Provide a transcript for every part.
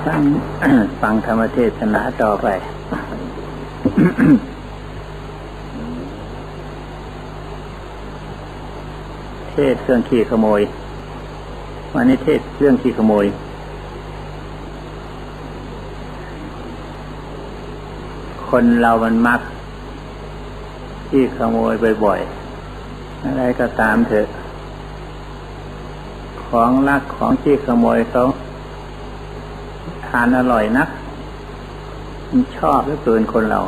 ฟังฟังธรรมเทศนาต่อไป เทศเครื่องขี้ขโมย วันนี้เทศเรื่องขี้ขโมย คนเรามันมักขี้ขโมยบ่อยๆ อะไรก็ตามเถอะ ของรักของที่ขโมยเขา ทานอร่อยนัก มันชอบเหลือเกินคนเรา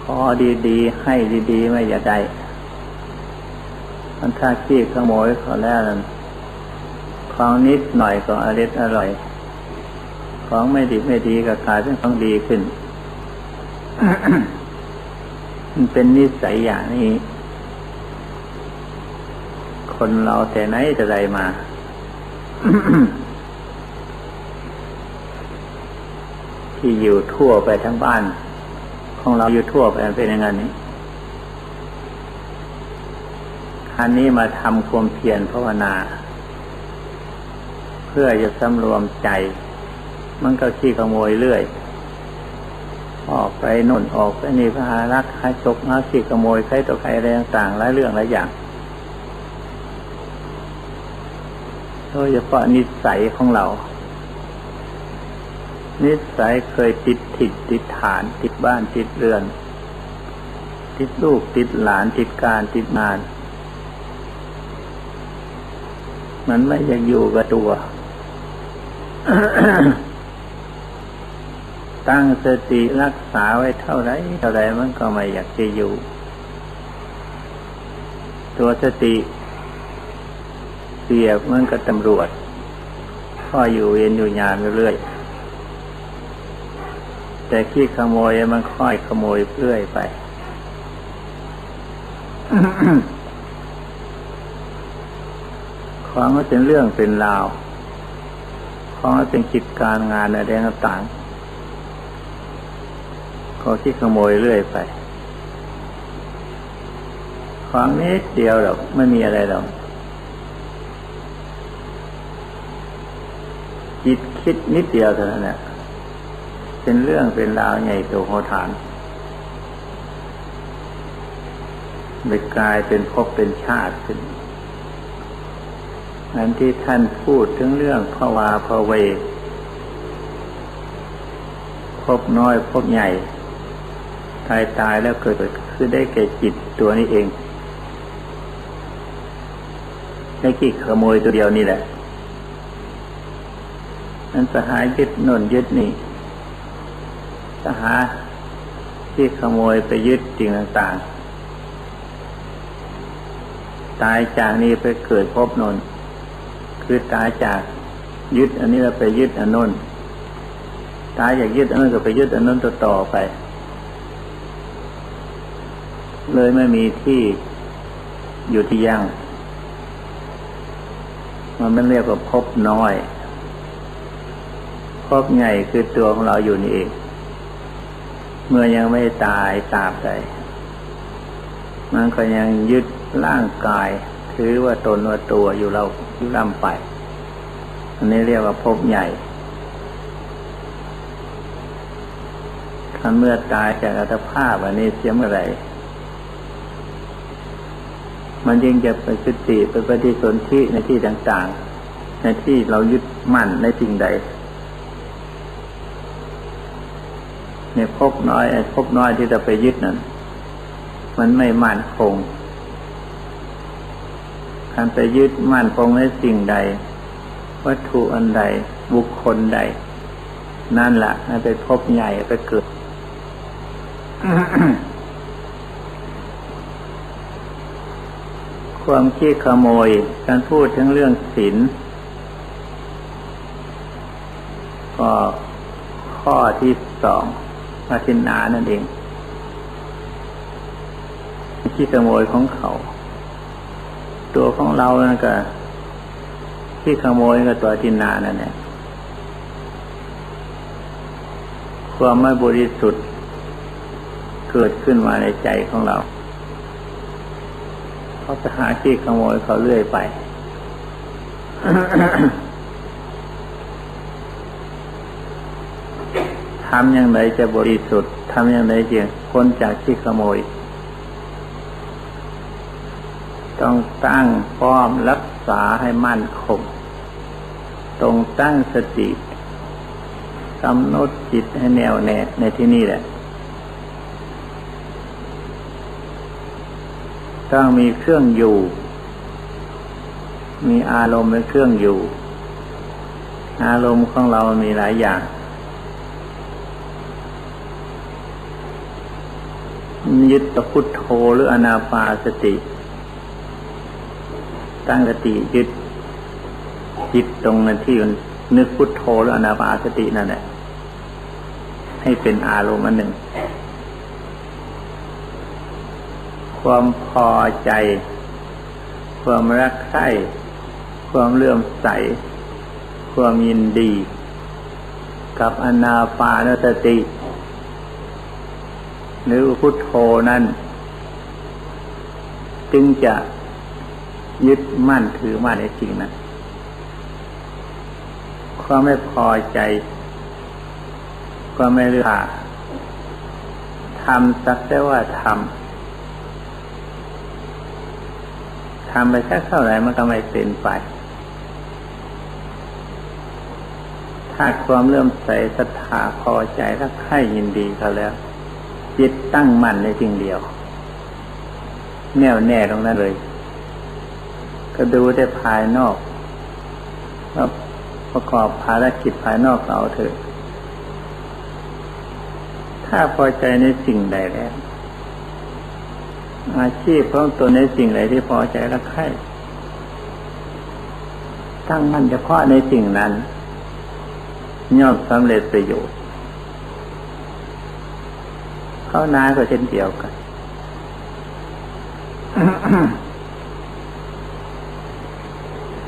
ขอดีๆ ให้ดีๆ ไม่อย่าได้ มันถ้าขี้ขโมยเขาแล้วนั้นของนิดหน่อยก็อริดอร่อย ของไม่ดีไม่ดีก็กลายเป็นของดีขึ้น มันเป็นนิสัยอย่างนี้ คนเราแต่ไหนแต่ใดมา ที่อยู่ทั่วไปทั้งบ้าน ของเราอยู่ทั่วไปเป็นอย่างนั้นนี้อันนี้มาทำความเพียรภาวนา เพื่อจะสำรวมใจ มันก็ขี้ขโมยเรื่อย ออกไปน่นออกไปนี่พารักหาชกหาขี้ขโมยใครต่อใครอะไรต่างๆหลายเรื่องหลายอย่างโดยเฉพาะนิสัยของเรา นิสัยเคยติดถิดติดฐาน ติดบ้านติดเรือน ติดลูกติดหลานติดการติดงาน มันไม่อยากอยู่กับตัว ตั้งสติรักษาไว้เท่าไรเท่าไรมันก็ไม่อยากจะอยู่ ตัวสติเปรียบมือนกับตำรวจพ่ออยู่เย็นอยู่ยามเรื่อย แต่ขี้ขโมยมันค่อยขโมยเรื่อยไปความว่าเป็นเรื่องเป็นราวความว่าเป็นกิจการงานอะไรต่างๆก็ขี้ขโมยเรื่อยไปความนิดเดียวหรอกไม่มีอะไรหรอกจิตคิดนิดเดียวเท่านั้นแหละ เป็นเรื่องเป็นราวใหญ่โตโหฐานไปกลายเป็นภพเป็นชาติขึ้นอันที่ท่านพูดถึงเรื่องภาวาภาเวพบน้อยพบใหญ่ ตายตายแล้วเกิดคือได้แก่จิตตัวนี้เองได้ขี้ขโมยตัวเดียวนี่แหละ นั้นสหายยึดนนยึดนี่ สหาที่ขโมยไปยึดสิ่งต่างๆ ตายจากนี้ไปเกิดพบนนคือตายจากยึดอันนี้เราไปยึดอันนนตายจากยึดอันนั้นก็ไปยึดอันนั้นต่อต่อไป เลยไม่มีที่อยู่ที่ยั่งมันไม่เรียกว่าพบน้อย พบใหญ่คือตัวของเราอยู่นี่เอง เมื่อยังไม่ตายตาบใดมันก็ยังยึดร่างกาย ถือว่าตนว่าตัวอยู่เราอยู่ล่ำไป อันนี้เรียกว่าภพใหญ่ถ้าเมื่อตายจากอัตภาพอันนี้เสียเมื่อไรมันยิ่งจะไปสุติไปปฏิสนธิในที่ต่างๆ ในที่เรายึดมั่นในสิ่งใด เนี่ยพบน้อยไอ้พบน้อยที่จะไปยึดนั้นมันไม่มั่นคงการไปยึดมั่นคงในสิ่งใด วัตถุอันใด บุคคลใด นั่นแหละนั่นไปพบใหญ่ไปเกิดความขี้ขโมย การพูดถึงเรื่องศีลก็ข้อที่สอง อาทินานั่นเองขี้ขโมยของเขา ตัวของเรานั่นก็ขี้ขโมยกับตัวทินนานั่นแหละความไม่บริสุทธิ์ เกิดขึ้นมาในใจของเราเขาไปหาขี้ขโมยเขาเรื่อยไปำอย่างไรจะบริสุทธิ์ทำอย่างไรจะพ้นจากที่ขโมย ต้องตั้งป้อมรักษาให้มั่นคงตรงตั้งสติกำหนดจิตให้แน่วแน่ในที่นี่แหละ ต้องมีเครื่องอยู่ มีอารมณ์เป็นเครื่องอยู่ อารมณ์ของเรามีหลายอย่าง ยึดตพุทโธหรืออนาปาสติ ตั้งสติยึดจิตตรงนั้นที่มันนึกพุทโธหรืออนาปาสตินั่นแหละให้เป็นอารมณ์อันหนึ่ง ความพอใจ ความรักใคร่ความเลื่อมใส ความยินดี กับอนาปานสติ หรือพุทโธนั้น จึงจะยึดมั่นถือมั่นในสิ่งนั้นความไม่พอใจ ก็ไม่เลือกทำสักแต่ว่าทำทำไปสักเท่าไหร่มันก็ไม่เป็นไป ถ้าความเริ่อมใสศรัทธาพอใจรักใคร่ยินดีเขาแล้ว จิตตั้งมั่นในสิ่งเดียว แน่วแน่ตรงนั้นเลย ก็ดูได้ภายนอกแล้วประกอบภารกิจภายนอกเราเถอะ ถ้าพอใจในสิ่งใดแล้ว อาชีพของตนในสิ่งใดที่พอใจรักใครตั้งมั่นเฉพาะในสิ่งนั้น ย่อมสำเร็จประโยชน์ เขานาก็เช่นเดียวกัน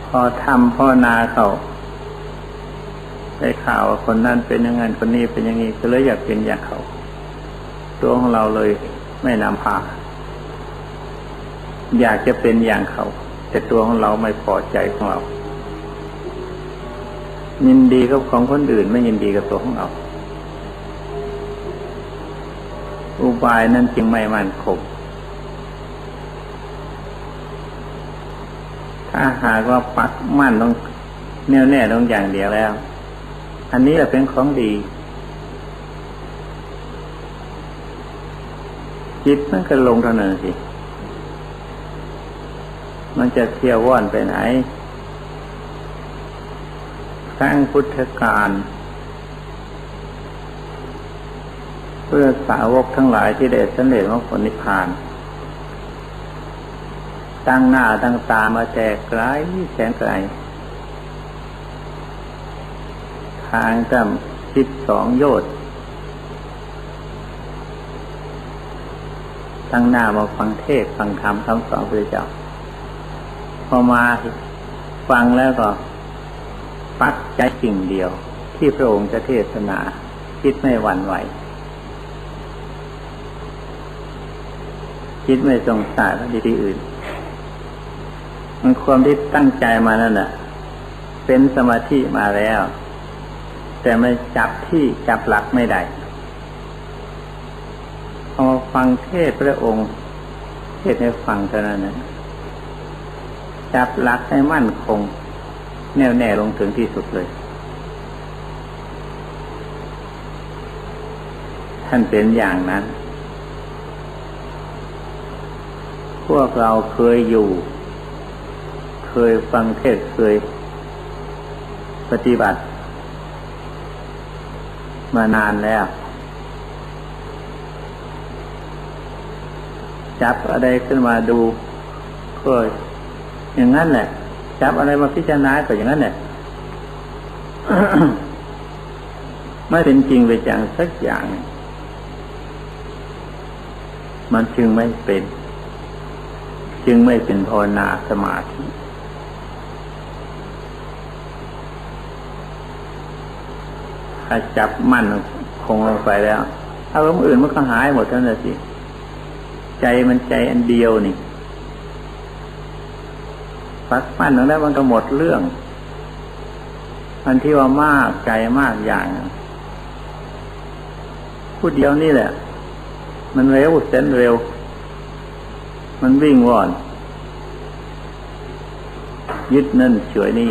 พอทำพ่อนาเขาได้ข่าวว่าคนนั้นเป็นอย่างนั้นคนนี้เป็นอย่างนี้ก็เลยอยากเป็นอย่างเขาตัวของเราเลยไม่นำพาอยากจะเป็นอย่างเขา แต่ตัวของเราไม่พอใจของเรายินดีกับของคนอื่นไม่ยินดีกับตัวของเรา อุบายนั้นจึงไม่มั่นคงถ้าหากว่าปักมั่นต้องแน่วแน่ต้องอย่างเดียวแล้ว อันนี้แหละเป็นของดี จิตมันก็ลงเท่านั้นสิ มันจะเที่ยวว่อนไปไหนสร้างพุทธการ เพื่อสาวกทั้งหลายที่ได้สำเร็จมรรคผลนิพพาน ตั้งหน้าตั้งตามาแต่ไกลแสนไกล ทางจำสิบสองโยชน์ตั้งหน้ามาฟังเทศฟังธรรมคำสอนพระเจ้า พอมาฟังแล้วก็ ปักใจสิ่งเดียว ที่พระองค์จะเทศนา คิดไม่หวั่นไหว คิดไม่สงสารดีที่อื่น มันความที่ตั้งใจมานั่นแหละเป็นสมาธิมาแล้ว แต่ไม่จับที่จับหลักไม่ได้พอฟังเทศพระองค์เทศให้ฟังเท่านั้นนะจับหลักให้มั่นคง แน่วแน่ลงถึงที่สุดเลย ท่านเป็นอย่างนั้น พวกเราเคยอยู่ เคยฟังเทศเคยปฏิบัติ มานานแล้ว จับอะไรขึ้นมาดูก็อย่างนั้นแหละ จับอะไรมาพิจารณาก็อย่างนั้นแหละไม่เป็นจริงไปจังสักอย่าง มันจึงไม่เป็น จึงไม่เป็นภาวนาสมาธิ ถ้าจับมั่นคงลงไปแล้วอารมณ์อื่นมันก็หายหมดเท่านั้นสิ ใจมันใจอันเดียวนี่ปักปั้นตรงนั้นมันก็หมดเรื่อง มันที่ว่ามากใจมากอย่างผู้เดียวนี่แหละ มันเร็วเส้นเร็ว มันวิ่งว่อน ยึดนั่นเฉยนี่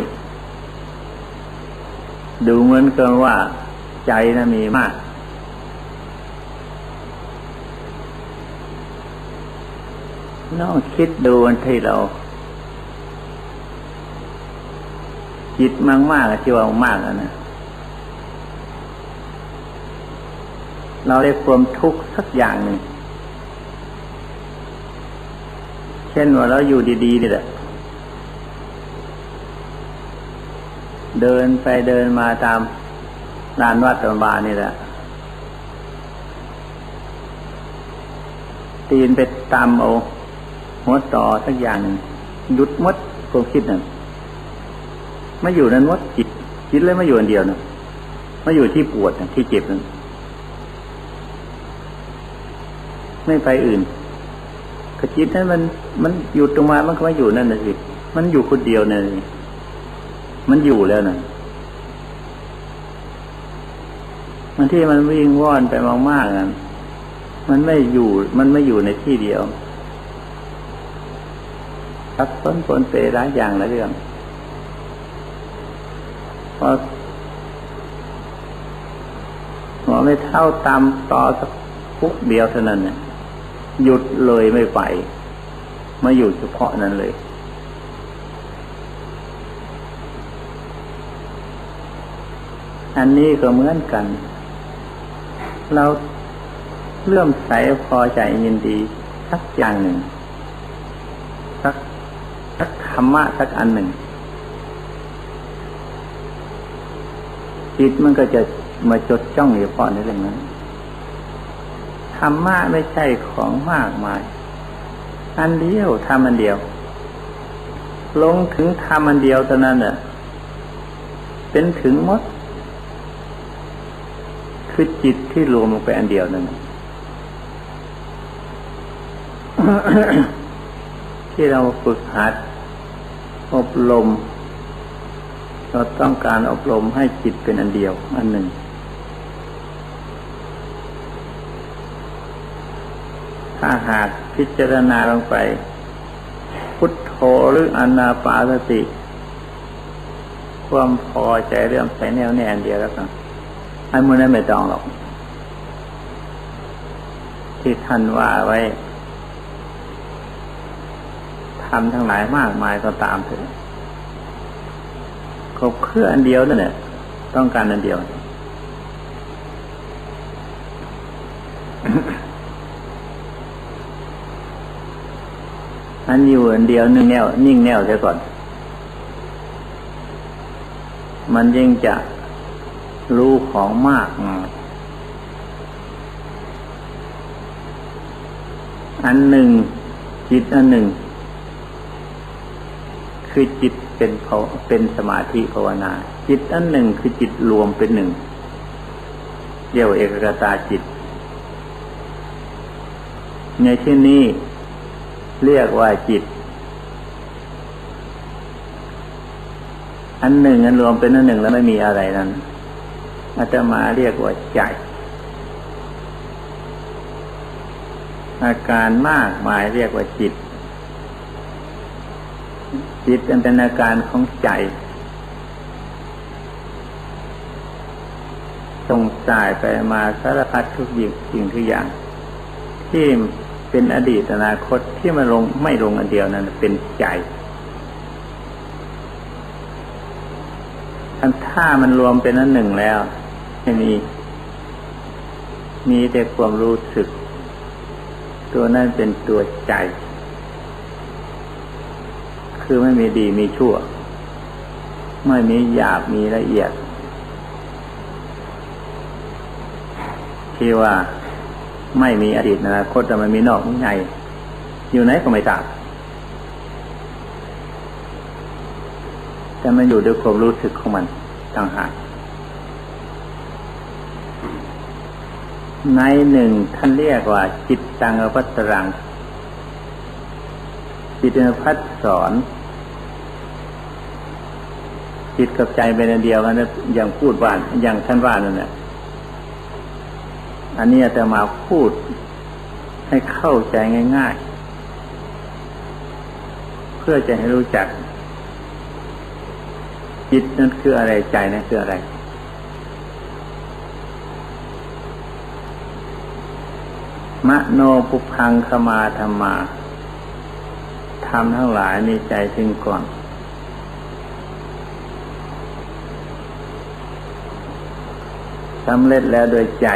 ดูเหมือนกันว่าใจนะมีมาก ลองคิดดูวันที่เรา จิตมากมากที่ว่ามากนะเราได้ความทุกข์สักอย่างหนึ่ง เช่นว่าเราอยู่ดีๆนี่แหละ เดินไปเดินมาตามลานวัดตำบานนี่แหละ ตีนไปตามเอาหัวต่อสักอย่างหยุดมดความคิดนั่นไม่อยู่นั้นมดจิตจิตเลยไม่อยู่อันเดียวนะไม่อยู่ที่ปวดนะที่เจ็บนั้นไม่ไปอื่น กระจิตนั้นมันมันอยู่ตรงมามันก็ไม่อยู่นั่นนะสิมันอยู่คนเดียวเนั่นมันอยู่แล้วนะมันที่มันวิ่งว่อนไปมากๆนั้นมันไม่อยู่ มันไม่อยู่ในที่เดียวทับซ้นปนเปหลายอย่างหลายเรื่องพอหมอไม่เท่าตามต่อสักปุ๊บเดียวเท่านั้นเนี่ย หยุดเลยไม่ไปมาอยู่เฉพาะนั้นเลย อันนี้ก็เหมือนกัน เราเลื่อมใสพอใจยินดี สักอย่างหนึ่ง สักสักธรรมะสักอันหนึ่ง จิตมันก็จะมาจดจ้องอยู่พาะในเรื่องนั้น ธรรมะไม่ใช่ของมากมาย อันเดียวทำอันเดียว ลงถึงทำอันเดียวเท่านั้นน่ะเป็นถึงมด คือจิตที่รวมลงไปอันเดียวนั่นที่เราฝึกหัด อบรม เราต้องการอบรมให้จิตเป็นอันเดียว อันหนึ่ง ถ้าหากพิจารณาลงไป พุทโธหรืออนาปาสติ ความพอใจเรื่องใส่แนวแน่นเดียวแล้วกันไอ้มือนั้นไม่ต้องหรอก ที่ท่านว่าไว้ทำทั้งหลายมากมายก็ตามเถอะครบเครื่ออันเดียวนั่นแหละต้องการอันเดียว อันอยู่อันเดียวนึ่งแนวนิ่งแนวเสียก่อน มันยิ่งจะรู้ของมาก อันหนึ่ง จิตอันหนึ่ง คือจิตเป็นเขาเป็นสมาธิภาวนา จิตอันหนึ่งคือจิตรวมเป็นหนึ่งเรียกว่าเอกกตาจิต ในที่นี้ เรียกว่าจิต อันหนึ่งอันรวมเป็นอันหนึ่งแล้วไม่มีอะไรนั้นอาตมาเรียกว่าใจ อาการมากมายเรียกว่าจิต จิตเป็นอาการของใจส่งสายไปมาสารพัดทุกอย่างสิ่งทุกอย่าง ที่ เป็นอดีตอนาคตที่มันลงไม่ลงอันเดียวนั้น เป็นใจอันถ้ามันรวมเป็นอันหนึ่งแล้วไม่มีมีแต่ความรู้สึก ตัวนั้นเป็นตัวใจ คือไม่มีดีมีชั่ว ไม่มีหยาบมีละเอียดที่ว่า ไม่มีอดีตอนาคตแต่มันมีนอกมีในอยู่ไหนก็ไม่ทราบแต่มันอยู่ด้วยความรู้สึกของมันต่างหากในหนึ่งท่านเรียกว่า จิตตังอภัตรัง จิตอภัตสอน จิตกับใจเป็นอันเดียวกันนะอย่างพูดว่าอย่างท่านว่านั่นแหละ อันนี้แต่มาพูดให้เข้าใจง่าย ๆ เพื่อจะให้รู้จัก จิตนั้นคืออะไรใจนั้นคืออะไร มโนปุพังขมาธรรมาทำทั้งหลายมีใจถึงก่อน สำเร็จแล้วโดยใจ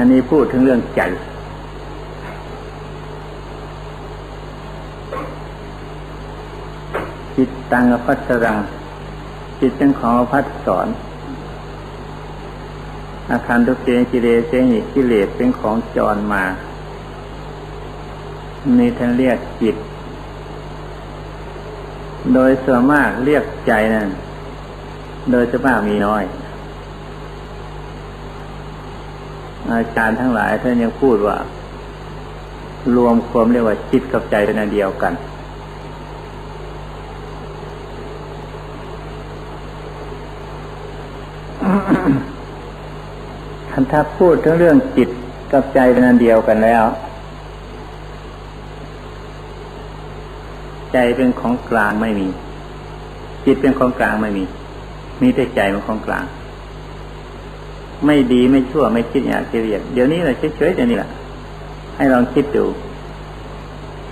อันนี้พูดถึงเรื่องใจ จิตตังอภัสรัง จิตเป็นของอภัสสอนอาคารตุเกกิเลเสหิกิเลสเป็นของจรมานี่ท่านเรียกจิต โดยส่วนมากเรียกใจนั่น โดยจะมากมีน้อย อาจารย์ทั้งหลายท่านยังพูดว่า รวมความเรียกว่าจิตกับใจเป็นอันเดียวกันคันถ้าพูดถึงเรื่องจิตกับใจเป็นอันเดียวกันแล้ว ใจเป็นของกลางไม่มี จิตเป็นของกลางไม่มี มีแต่ใจเป็นของกลาง ไม่ดีไม่ชั่วไม่คิดอยากเรียดเดี๋ยวนี้เราเฉยๆเดี๋ยวนี้แหละให้ลองคิดดู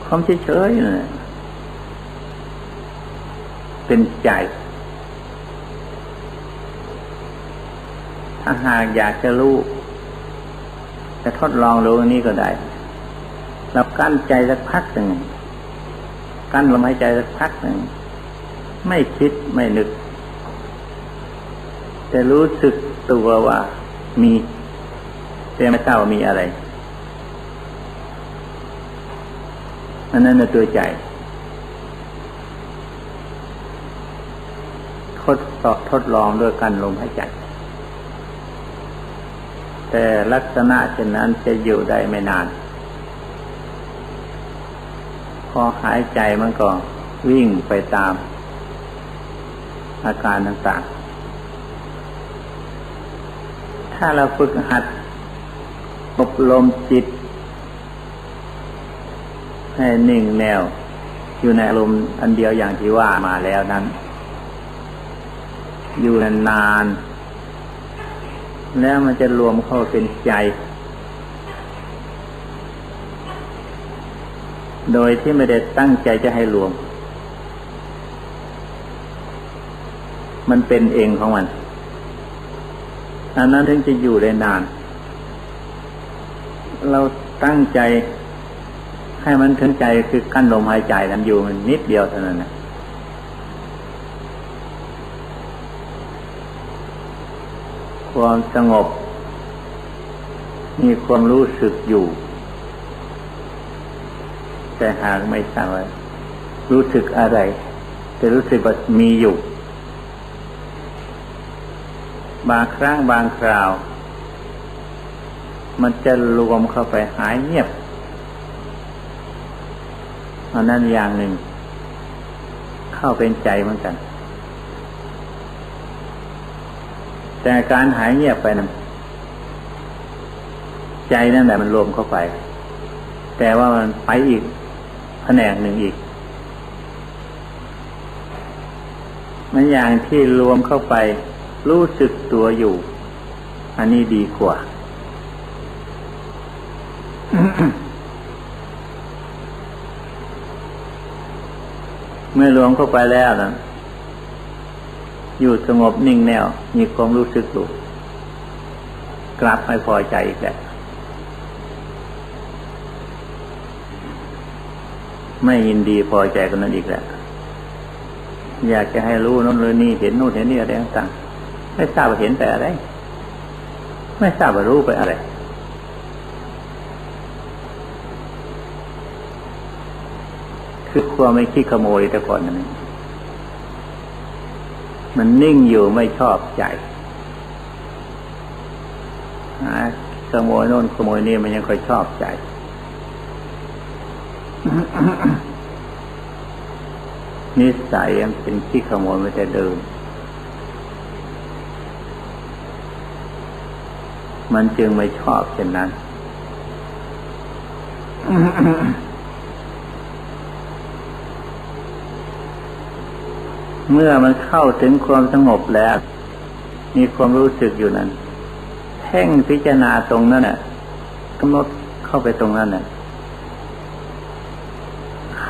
ความเฉยๆเนี่ยเป็นใจ ถ้าหากอยากจะรู้จะทดลองรู้อันนี้ก็ได้เรากั้นใจสักพักหนึ่งกั้นลมหายใจสักพักหนึ่งไม่คิดไม่นึก แต่รู้สึก ตัวว่ามีแต่ไม่ทราบว่ามีอะไรอันนั้นเป็นตัวใจทดสอบทดลองด้วยการลมหายใจ แต่ลักษณะเช่นนั้นจะอยู่ได้ไม่นาน พอหายใจมันก็วิ่งไปตามอาการต่างๆ ถ้าเราฝึกหัดอบรมจิต ให้นิ่งแนว อยู่ในอารมณ์อันเดียวอย่างที่ว่ามาแล้วนั้น อยู่นานๆแล้วมันจะรวมเข้าเป็นใจ โดยที่ไม่ได้ตั้งใจจะให้รวม มันเป็นเองของมัน อันนั้นถึงจะอยู่ได้นาน เราตั้งใจ ให้มันถึงใจคือกั้นลมหายใจนั้นอยู่มันนิดเดียวเท่านั้นนะความสงบ มีความรู้สึกอยู่ แต่หากไม่ทราบว่ารู้สึกอะไร แต่รู้สึกว่ามีอยู่ บางครั้งบางคราว มันจะรวมเข้าไปหายเงียบอันนั้นอย่างหนึ่ง เข้าเป็นใจเหมือนกัน แต่การหายเงียบไปนั้นใจนั่นแหละมันรวมเข้าไป แต่ว่ามันไปอีกแผนกหนึ่งอีกมันอย่างที่รวมเข้าไป รู้สึกตัวอยู่ อันนี้ดีกว่า เมื่อรวมเข้าไปแล้วนะอยู่สงบนิ่งแน่วมีความรู้สึกอยู่กลับไม่พอใจอีกแล้วไม่ยินดีพอใจกันนั้นอีกแล้วอยากจะให้รู้นั่นเลยนี่เห็นโน่นเห็นนี่อะไรต่างๆ ไม่ทราบว่าเห็นแต่อะไร ไม่ทราบว่ารู้ไปอะไร คือความไม่คิดขโมยแต่ก่อนนั่นเองมันนิ่งอยู่ไม่ชอบใจขโมยโน่นขโมยนี่มันยังค่อยชอบใจนิสัยมันเป็นขี้ขโมยไม่แต่เดิม มันจึงไม่ชอบเช่นนั้น เมื่อมันเข้าถึงความสงบแล้ว มีความรู้สึกอยู่นั้นเพ่งพิจารณาตรงนั้นน่ะกำหนดเข้าไปตรงนั้นน่ะ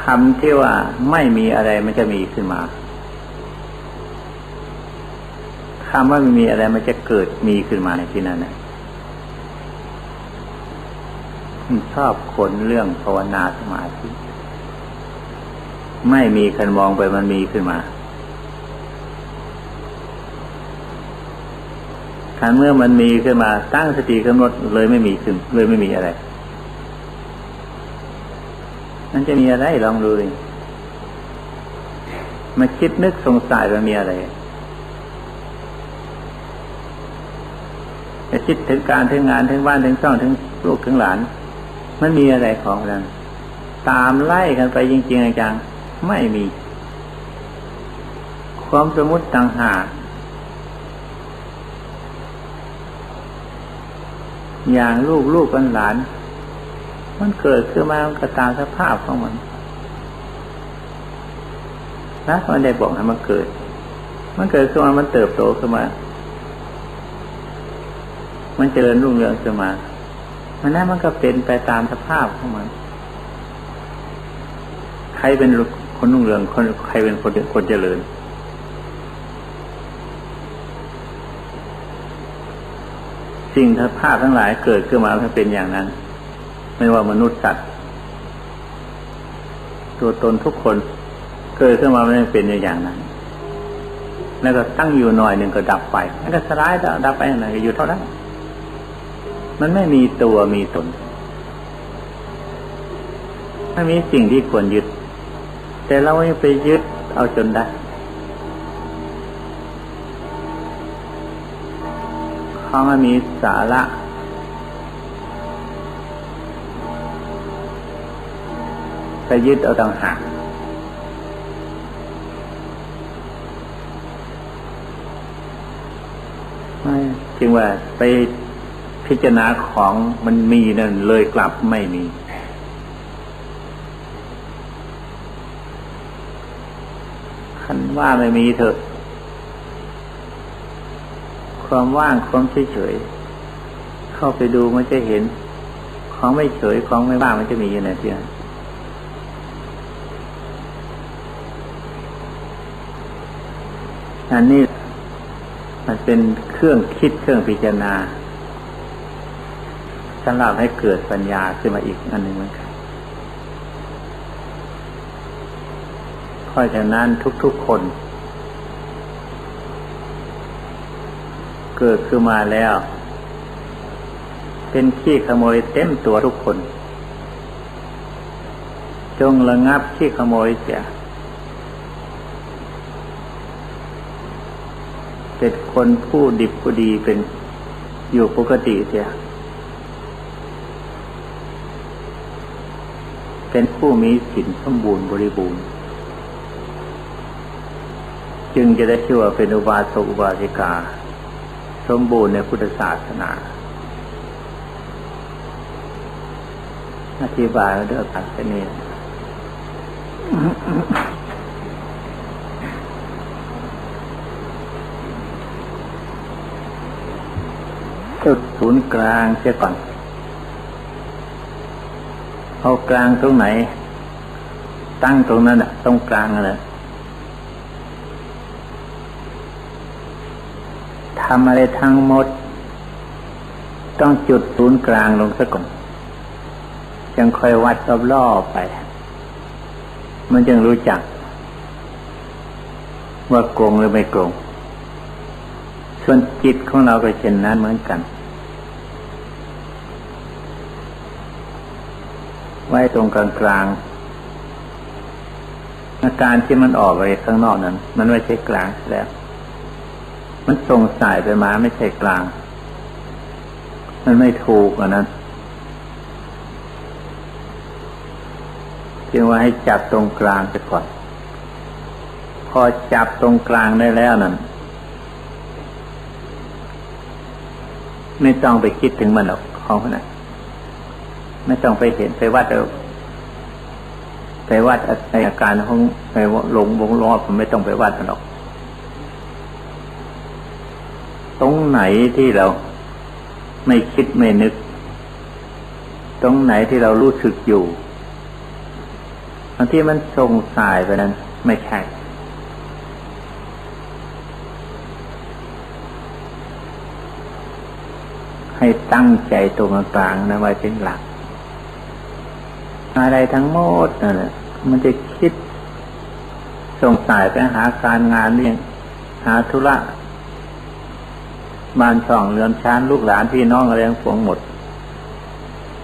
คำที่ว่าไม่มีอะไรมันจะมีขึ้นมาคำว่าไม่มีอะไรมันจะเกิดมีขึ้นมาในที่นั้นน่ะ ชอบคนเรื่องภาวนาสมาธิ ไม่มีคันมองไปมันมีขึ้นมาการเมื่อมันมีขึ้นมา ตั้งสติกำหนดเลยไม่มีขึ้น เลยไม่มีอะไรมันจะมีอะไรลองดูดิมาคิดนึกสงสัยว่ามีอะไรจะคิดถึงการถึงงานถึงบ้านถึงช่องถึงลูกถึงหลาน มันมีอะไรของนั้นตามไล่กันไปจริงๆจังไม่มี ความสมมติต่างหากอย่างลูกลูกกันหลาน มันเกิดขึ้นมามันก็ตามสภาพของมันนะมันได้บอกให้มันเกิด มันเกิดขึ้นมา มันเติบโตขึ้นมา มันเจริญรุ่งเรืองขึ้นมา มันนั้นมันก็เป็นไปตามสภาพของมัน ใครเป็นคนรุ่งเรืองคนใครเป็นคนคนเจริญ สิ่งทั้งภาพทั้งหลายเกิดขึ้นมาให้เป็นอย่างนั้น ไม่ว่ามนุษย์สัตว์ตัวตนทุกคนเกิดขึ้นมาไม่เป็นอย่างนั้น แล้วก็ตั้งอยู่หน่อยหนึ่งก็ดับไป แล้วก็สลายดับไปหนก็อยู่เท่านั้น มันไม่มีตัวมีตนไม่มีสิ่งที่ควรยึด แต่เราไม่ไปยึดเอาจนได้เขาไม่มีสาระไปยึดเอาต่างหากไม่จึงว่าไป พิจารณาของมันมีนั่นเลยกลับไม่มี คันว่าไม่มีเถอะ ความว่างความเฉยเฉยเข้าไปดูมันจะเห็น ของไม่เฉยของไม่ว่างมันจะมีอยู่ในเพียงอันนี้มันเป็นเครื่องคิดเครื่องพิจารณา สำหรับให้เกิดปัญญาขึ้นมาอีกอันหนึ่งเหมือนกันเพราะฉะนั้นทุกๆคน เกิดขึ้นมาแล้ว เป็นขี้ขโมยเต็มตัวทุกคน จงระงับขี้ขโมยเสียเป็นคนผู้ดิบผู้ดีเป็นอยู่ปกติเสีย เป็นผู้มีสินสมบูรณ์บริบูรณ์ จึงจะได้ชื่อว่าเป็นอุบาสกอุบาสิกา สมบูรณ์ในพุทธศาสนา อธิบายเรื่องการเนีจุดศูนย์กลางเสียก่อน เอากลางตรงไหน ตั้งตรงนั้นอะตรงกลางนั่นแหละทำอะไรทั้งหมด ต้องจุดศูนย์กลางลงสักก่อนยังค่อยวัดรอบๆไป มันจึงรู้จัก ว่าโกงหรือไม่โกง ส่วนจิตของเราก็เช่นนั้นเหมือนกัน ว้ตรงกลางกลางอาการที่มันออกไปข้างนอกนั้น มันไม่ใช่กลางแล้ว มันส่งสายไปมาไม่ใช่กลาง มันไม่ถูกอะนั้นจึงว่าให้จับตรงกลางไปก่อน พอจับตรงกลางได้แล้วนั่นไม่ต้องไปคิดถึงมันหรอกของคนนั้น ไม่ต้องไปเห็นไปวัดเอาไปวัดอาการของไปหลงวงล้อผมไม่ต้องไปวัดหรอก ตรงไหนที่เราไม่คิดไม่นึก ตรงไหนที่เรารู้สึกอยู่บางที่มันส่งสายไปนั้น ไม่ใช่ให้ตั้งใจตรงกลางนะไว้เป็นหลัก อะไรทั้งหมดนั่นแหละมันจะคิดส่งสายไปหาการงานเรื่องหาธุระบ้านช่องเรือนชานลูกหลานพี่น้องอะไรทั้งปวงหมด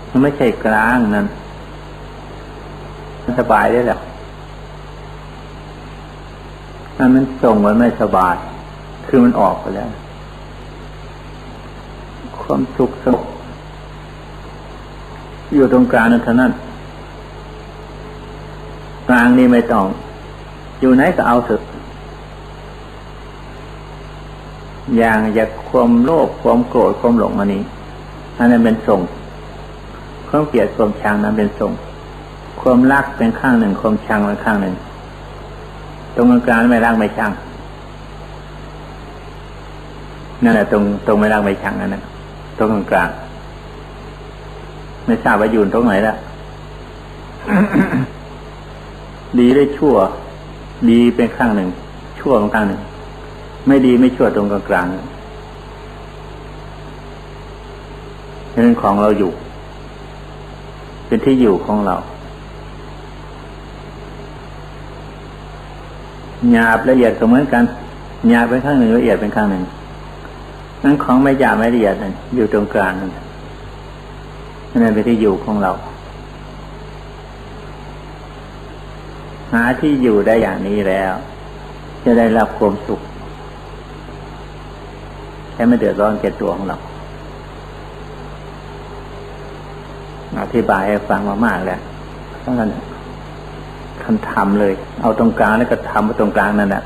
มันไม่ใช่กลางนั่นมันสบายได้หรอถ้ามันส่งมันไม่สบาย คือมันออกไปแล้ว ความสุขสงบอยู่ตรงกลางนั้นเท่านั้น กลางนี่ไม่ต้อง อยู่ไหนก็เอาเถอะอย่างอยากความโลภความโกรธความหลงอันนี้อันนั้นเป็นทรงความเกลียดความชังนั้นเป็นทรงความรักเป็นข้างหนึ่งความชังเป็นข้างหนึ่ง ตรงกลางไม่รักไม่ชังนั่นแหละตรงตรงไม่รักไม่ชังนั่นแหละตรงกลางไม่ทราบว่าอยู่ตรงไหนละ ดีได้ชั่ว ดีเป็นข้างหนึ่ง ชั่วเป็นข้างหนึ่ง ไม่ดีไม่ชั่วตรงกลางกลางเป็นของเราอยู่ เป็นที่อยู่ของเราหยาบละเอียดก็เหมือนกันหยาบเป็นข้างหนึ่งละเอียดเป็นข้างหนึ่งนั้นของไม่หยาบไม่ละเอียดนั่นอยู่ตรงกลางนั่นนั่นเป็นที่อยู่ของเรา หาที่อยู่ได้อย่างนี้แล้ว จะได้รับความสุขแค่ไม่เดือดร้อนแก่ตัวของเราอธิบายให้ฟังมามากแล้วเพราะนั้นทำเลย เอาตรงกลางแล้วก็ทำมาตรงกลางนั่นแหละ